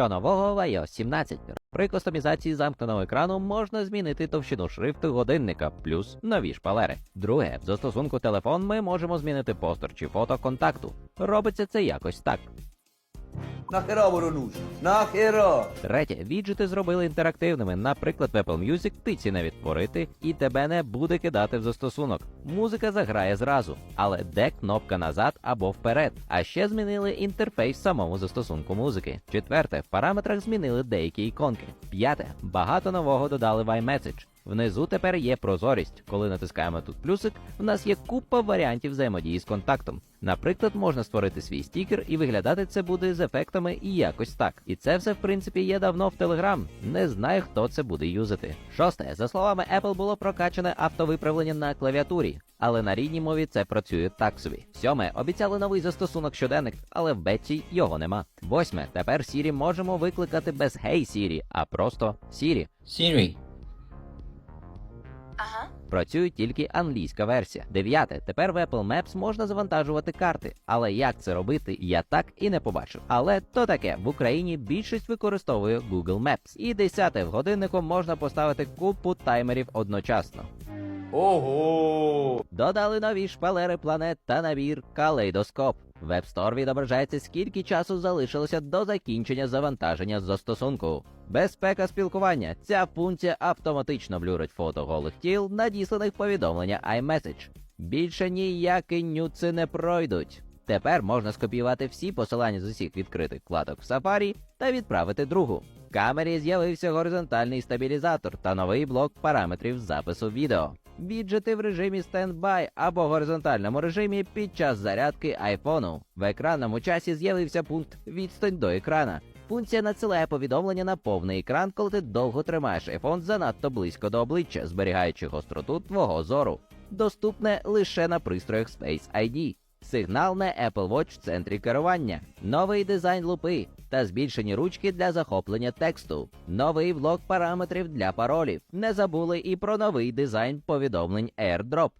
Що нового iOS 17? При кастомізації замкненого екрану можна змінити товщину шрифту годинника, плюс нові шпалери. Друге, в застосунку телефон ми можемо змінити постер чи фото контакту. Робиться це якось так. Нахера воно нужно? Нахера? Третє, віджити зробили інтерактивними. Наприклад, в Apple Music тиці на відтворити і тебе не буде кидати в застосунок. Музика заграє зразу, але де кнопка назад або вперед. А ще змінили інтерфейс самому застосунку музики. Четверте, в параметрах змінили деякі іконки. П'яте, багато нового додали в iMessage. Внизу тепер є прозорість. Коли натискаємо тут плюсик, в нас є купа варіантів взаємодії з контактом. Наприклад, можна створити свій стікер і виглядати це буде з ефектами і якось так. І це все в принципі є давно в Telegram. Не знаю, хто це буде юзати. Шосте, за словами Apple, було прокачане автовиправлення на клавіатурі, але на рідній мові це працює так собі. Сьоме, обіцяли новий застосунок щоденник, але в бетці його нема. Восьме, тепер Siri можемо викликати без Hey Siri, а просто Siri. Siri, Ага. Працює тільки англійська версія. Дев'яте. Тепер в Apple Maps можна завантажувати карти. Але як це робити, я так і не побачив. Але то таке в Україні більшість використовує Google Maps. І десяте в годиннику можна поставити купу таймерів одночасно. Ого! Додали нові шпалери планет та набір калейдоскоп. В App Store відображається, скільки часу залишилося до закінчення завантаження застосунку. Безпека спілкування. Ця функція автоматично блюрить фото голих тіл, надісланих повідомлення iMessage. Більше ніякі нюци не пройдуть. Тепер можна скопіювати всі посилання з усіх відкритих вкладок в Safari та відправити другу. В камері з'явився горизонтальний стабілізатор та новий блок параметрів запису відео. Віджити в режимі стендбай або горизонтальному режимі під час зарядки айфону. В екранному часі з'явився пункт відстань до екрана. Функція надсилає повідомлення на повний екран, коли ти довго тримаєш айфон занадто близько до обличчя, зберігаючи гостроту твого зору. Доступне лише на пристроях Space ID. Сигнал на Apple Watch в центрі керування, новий дизайн лупи та збільшені ручки для захоплення тексту, новий блок параметрів для паролів. Не забули і про новий дизайн повідомлень AirDrop.